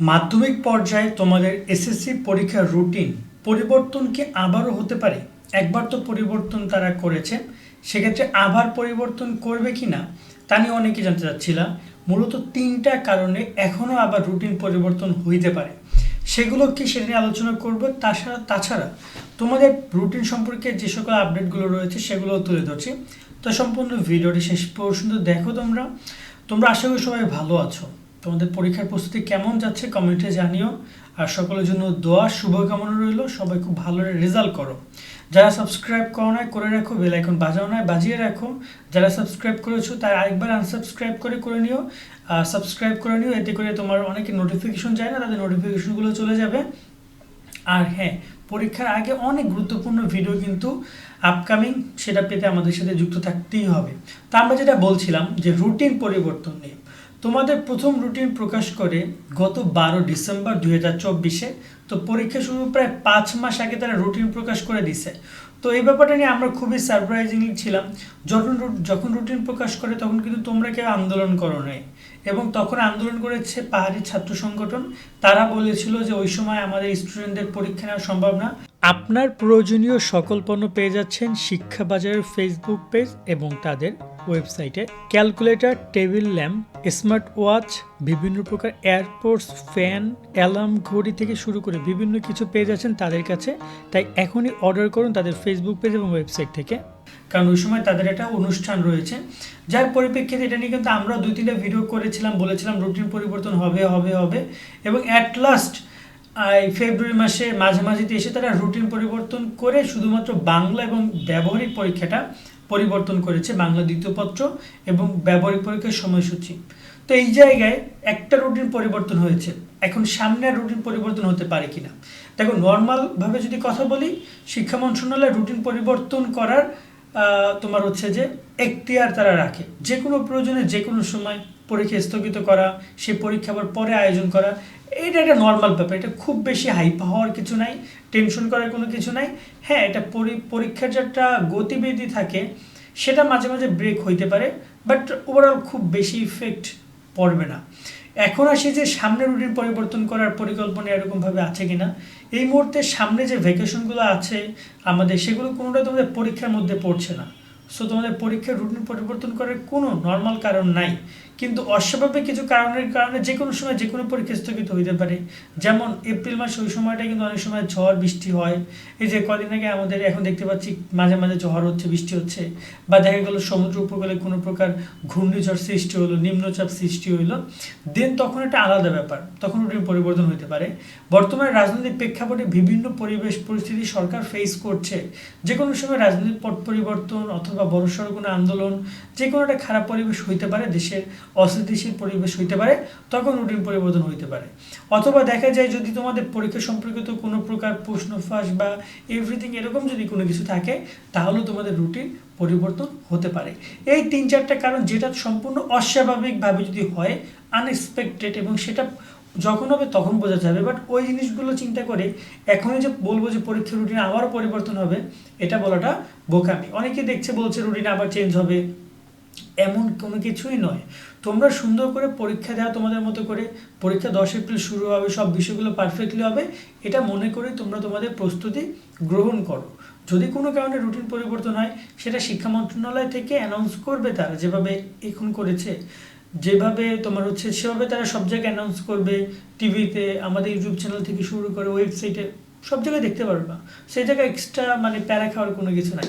মাধ্যমিক পর্যায়ে তোমাদের এসএসসি পরীক্ষার রুটিন পরিবর্তন কি আবারও হতে পারে। একবার তো পরিবর্তন তারা করেছে, সেক্ষেত্রে আবার পরিবর্তন করবে কি না, তা নিয়ে অনেকে জানতে চাচ্ছিলাম মূলত তিনটা কারণে এখনও আবার রুটিন পরিবর্তন হইতে পারে। সেগুলো কি সেটা নিয়ে আলোচনা করব। তাছাড়া তাছাড়া তোমাদের রুটিন সম্পর্কে যে সকল আপডেটগুলো রয়েছে সেগুলোও তুলে ধরছি। তো সম্পূর্ণ ভিডিওটি শেষ পর্যন্ত দেখো তোমরা। তোমরা আশা করি সবাই ভালো আছো। তোমাদের পরীক্ষার প্রস্তুতি কেমন যাচ্ছে কমেন্টে জানিও। আর সকলের জন্য দোয়া, শুভকামনা রইল। সবাই খুব ভালো রেজাল্ট করো। যারা সাবস্ক্রাইব করো না করে রাখো। বেল আইকন বাজাও না বাজিয়ে রাখো। যারা সাবস্ক্রাইব করেছ, তারা আরেকবার আনসাবস্ক্রাইব করে করে নিও। সাবস্ক্রাইব করে নিও, এতে করে তোমার অনেকে নোটিফিকেশন যায় না, তাদের নোটিফিকেশনগুলো চলে যাবে। আর হ্যাঁ পরীক্ষার আগে অনেক গুরুত্বপূর্ণ ভিডিও কিন্তু আপকামিং সেটা পেতে আমাদের সাথে যুক্ত থাকতেই হবে। তা আমরা যেটা বলছিলাম, যে রুটিন পরিবর্তন নিয়ে। তোমাদের প্রথম রুটিন প্রকাশ করে গত বারো ডিসেম্বর দুই হাজার চব্বিশে। তো পরীক্ষা শুরু প্রায় পাঁচ মাস আগে তারা রুটিন প্রকাশ করে দিছে। তো এই ব্যাপারটা নিয়ে আমরা খুবই সারপ্রাইজিংলি ছিলাম। যখন যখন রুটিন প্রকাশ করে তখন কিন্তু তোমরা কেউ আন্দোলন করো নাই। এবং তখন আন্দোলন করেছে পাহাড়ি ছাত্র সংগঠন। তারা বলেছিল যে ওই সময় আমাদের স্টুডেন্টদের পরীক্ষা নেওয়া সম্ভব না। আপনার প্রয়োজনীয় সকল পণ্য পেয়ে যাচ্ছেন শিক্ষা বাজারের ফেসবুক পেজ এবং তাদের ওয়েবসাইটে calculator table lamp smart watch বিভিন্ন প্রকার এয়ারপোর্টস ফ্যান অ্যালার্ম ঘড়ি থেকে শুরু করে বিভিন্ন কিছু পেয়ে যাচ্ছেন তাদের কাছে। তাই এখনই অর্ডার করুন তাদের ফেসবুক পেজ এবং ওয়েবসাইট থেকে। কারণ ওই সময় তাদের একটা অনুষ্ঠান রয়েছে। যার পরিপ্রেক্ষিতে এটা নিয়ে কিন্তু আমরা দুই তিনটা ভিডিও করেছিলাম, বলেছিলাম রুটিন পরিবর্তন হবে হবে হবে। এবং অ্যাট লাস্ট এই ফেব্রুয়ারি মাসে মাঝামাঝিতে এসে তারা রুটিন পরিবর্তন করে শুধুমাত্র বাংলা এবং ব্যবহারিক পরীক্ষাটা পরিবর্তন করেছে বাংলা দ্বিতীয় পত্র এবং ব্যবহারিক পরীক্ষার সময়সূচি। তো এই জায়গায় একটা রুটিন পরিবর্তন হয়েছে। এখন সামনে রুটিন পরিবর্তন হতে পারে কিনা? দেখো নর্মালভাবে যদি কথা বলি, শিক্ষা মন্ত্রণালয় রুটিন পরিবর্তন করার তোমার হচ্ছে যে এখতিয়ার তারা রাখে। যে কোনো প্রয়োজনে যে কোনো সময় পরীক্ষা স্থগিত করা, সে পরীক্ষা আবার পরে আয়োজন করা, এটা একটা নর্মাল ব্যাপার। এটা খুব বেশি হাইপ হওয়ার কিছু নাই টেনশন করার কোনো কিছু নাই। হ্যাঁ এটা পরি- পরীক্ষার যে একটা গতিবিধি থাকে, সেটা মাঝে মাঝে ব্রেক হইতে পারে বাট ওভারঅল খুব বেশি ইফেক্ট পড়বে না। এখন আসি যে সামনে রুটিন পরিবর্তন করার পরিকল্পনা এরকমভাবে আছে কিনা, এই মুহূর্তে সামনে যে ভ্যাকেশনগুলো আছে আমাদের, সেগুলো কোনোটা তোমাদের পরীক্ষার মধ্যে পড়ছে না। সো তোমাদের পরীক্ষার রুটিন পরিবর্তন করার কোনো নর্মাল কারণ নাই। কিন্তু অস্বাভাবিক কিছু কারণের কারণে যে কোনো সময় যে কোনো পরীক্ষা স্থগিত হইতে পারে। যেমন এপ্রিল মাস ওই সময়টা কিন্তু অনেক সময় ঝড়, বৃষ্টি হয়। এই যে কদিন আগে আমাদের এখন দেখতে পাচ্ছি মাঝে মাঝে ঝড় হচ্ছে, বৃষ্টি হচ্ছে, বা দেখা গেল সমুদ্র উপকূলে কোনো প্রকার ঘূর্ণিঝড় সৃষ্টি হলো, নিম্নচাপ সৃষ্টি হইল দেন তখন একটা আলাদা ব্যাপার, তখন রুটিন পরিবর্তন হতে পারে। বর্তমানে রাজনৈতিক প্রেক্ষাপটে বিভিন্ন পরিবেশ পরিস্থিতি সরকার ফেস করছে। যে কোনো সময় রাজনৈতিক পট পরিবর্তন অথবা বড়সড় কোনো আন্দোলন যে কোনো একটা খারাপ পরিবেশ হইতে পারে দেশের অস্থিতিশীল পরিবেশ হইতে পারে, তখন রুটিন পরিবর্তন হইতে পারে। অথবা দেখা যায় যদি তোমাদের পরীক্ষা সম্পর্কিত কোনো প্রকার প্রশ্ন, ফাঁস বা এভরিথিং এরকম যদি কোনো কিছু থাকে তাহলেও তোমাদের রুটিন পরিবর্তন হতে পারে। এই তিন চারটা কারণ যেটা সম্পূর্ণ অস্বাভাবিকভাবে যদি হয় আনএক্সপেক্টেড এবং সেটা যখন হবে তখন বোঝা যাবে। বাট ওই জিনিসগুলো চিন্তা করে এখনই যে বলব যে পরীক্ষার রুটিন আবারও পরিবর্তন হবে, এটা বলাটা বোকামি। অনেকে দেখছে বলছে রুটিন আবার চেঞ্জ হবে এমন কোনো কিছুই নয়। তোমরা সুন্দর করে পরীক্ষা দেওয়া তোমাদের মতো করে। পরীক্ষা দশ এপ্রিল শুরু হবে, সব বিষয়গুলো পারফেক্টলি হবে। এটা মনে করে তোমরা তোমাদের প্রস্তুতি গ্রহণ করো। যদি কোনো কারণে রুটিন পরিবর্তন হয়, সেটা শিক্ষা মন্ত্রণালয় থেকে অ্যানাউন্স করবে তারা যেভাবে এখন করেছে। যেভাবে তোমার হচ্ছে সেভাবে তারা সব জায়গায় অ্যানাউন্স করবে। টিভিতে আমাদের ইউটিউব চ্যানেল থেকে শুরু করে ওয়েবসাইটে সব জায়গায় দেখতে পারবা সেই জায়গায় এক্সট্রা মানে প্যারা খাওয়ার কোনো কিছু নাই।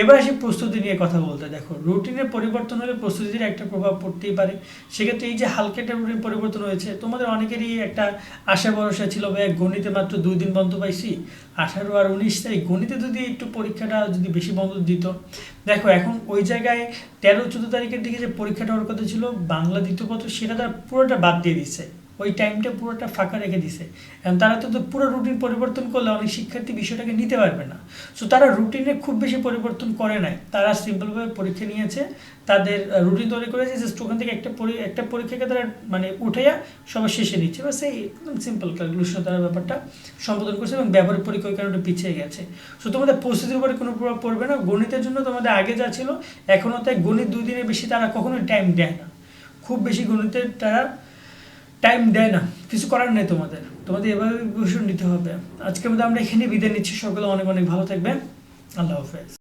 এবার আসি প্রস্তুতি নিয়ে কথা বলতে। দেখো রুটিনের পরিবর্তন হলে প্রস্তুতির একটা প্রভাব পড়তেই পারে। সেক্ষেত্রে এই যে হালকা একটা রুটিন পরিবর্তন হয়েছে, তোমাদের অনেকেরই একটা আশা ভরসা ছিল, ভাই, গণিতে মাত্র দুই দিন বন্ধ পাইছি। আঠারো আর উনিশ তারিখ গণিতে যদি একটু পরীক্ষাটা যদি বেশি বন্ধ দিত। দেখো, এখন ওই জায়গায় তেরো, চোদ্দ তারিখের দিকে যে পরীক্ষাটা ওর কথা ছিল, বাংলা দ্বিতীয় পত্র, সেটা তারা পুরোটা বাদ দিয়ে দিছে ওই টাইমটা পুরোটা ফাঁকা রেখে দিছে। এবং তারা তো পুরো রুটিন পরিবর্তন করলে অনেক শিক্ষার্থী বিষয়টাকে নিতে পারবে না। সো তারা রুটিনে খুব বেশি পরিবর্তন করে নাই। তারা সিম্পলভাবে পরীক্ষা নিয়েছে। তাদের রুটিন তৈরি করেছে জাস্ট ওখান থেকে একটা একটা পরীক্ষাকে তারা মানে উঠাইয়া সবার শেষে নিচ্ছে বা সেই একদম সিম্পল ক্যালকুলেশন তারা ব্যাপারটা সম্বোধন করছে এবং ব্যবহারিক কারণে পিছিয়ে গেছে। সো তোমাদের পরিস্থিতির উপরে কোনো প্রভাব পড়বে না। গণিতের জন্য তোমাদের আগে যা ছিল এখনও তাই গণিত দুই দিনের বেশি তারা কখনোই টাইম দেয় না। খুব বেশি গণিতের তারা টাইম দেয় না, কিছু করার নেই তোমাদের। তোমাদের এভাবে ভূষণ নিতে হবে। আজকের মধ্যে আমরা এখানে বিদায় নিচ্ছি। সকলে অনেক অনেক ভালো থাকবে আল্লাহ হাফেজ।